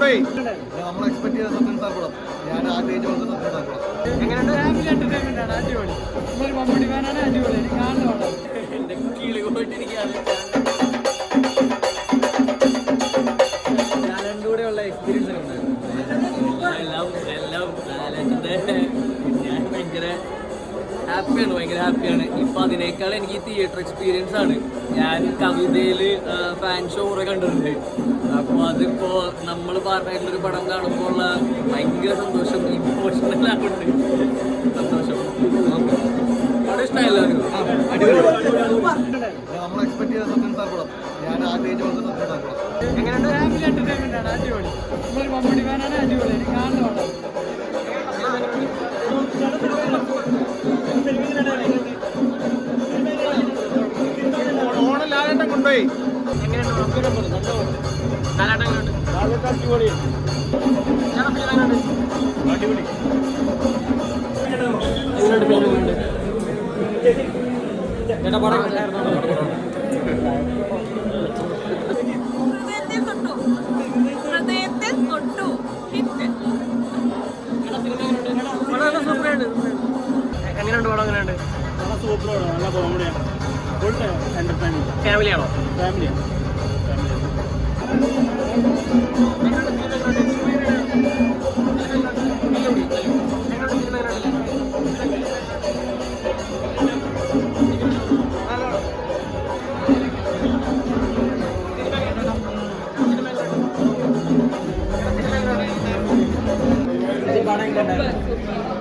നമ്മൾ എക്സ്പെക്ട് ചെയ്ത സത്യൻ സാർ പടം ഞാൻ ആഗ്രഹിച്ച പോലത്തെ സത്യൻ സാർ പടം എങ്ങനെയുണ്ട്? ഫാമിലി എന്റർടൈൻമെന്റ് ആണ് അടിപൊളി. നമ്മളൊരു മമ്മൂട്ടി ഫാനാണ് അടിപൊളി. എനിക്ക് കാണുന്ന പടം എന്റെ കിളി പോയിട്ടിരിക്കുകയാണ്. കൂടെയുള്ള എക്സ്പീരിയൻസ് എല്ലാം എല്ലാം ലാലേട്ടന്റെ ഞാൻ ഭയങ്കര ഹാപ്പിയാണ് ഭയങ്കര ഹാപ്പിയാണ്. ഇപ്പം അതിനേക്കാൾ എനിക്ക് തിയേറ്റർ എക്സ്പീരിയൻസ് ആണ്. ഞാൻ കവിതയിൽ ഫാൻ ഷോ കുറെ കണ്ടിട്ടുണ്ട്. അപ്പോൾ അതിപ്പോൾ നമ്മൾ പറഞ്ഞിട്ടുള്ളൊരു പടം കാണുമ്പോൾ ഉള്ള ഭയങ്കര സന്തോഷം ഇമോഷണൽ ആവുന്നുണ്ട് സന്തോഷം. പടം ഇഷ്ടമായല്ലോ നമ്മൾ എക്സ്പെക്ട് ചെയ്ത സത്യൻ സാർ പടം. ഞാൻ ആഗ്രഹിച്ച പോലത്തെ സത്യൻ സാർ പടം. എങ്ങനെയുണ്ട്? ഫാമിലി എന്റർടൈൻമെന്റ് ആണ് അടിപൊളി. നമ്മളൊരു മമ്മൂടി ഫാനാണ് അടിപൊളി ഓണം ലാലേട്ടൻ കൊണ്ടുപോയി ഹൃദയത്തെ സിനിമ സൂപ്പറാണ്. നല്ല കോമഡിയാണ് ഫുൾ എന്റർടൈനിങ് ഫാമിലിയാണോ ഫാമിലിയാണ് പടം കണ്ടായിരുന്നു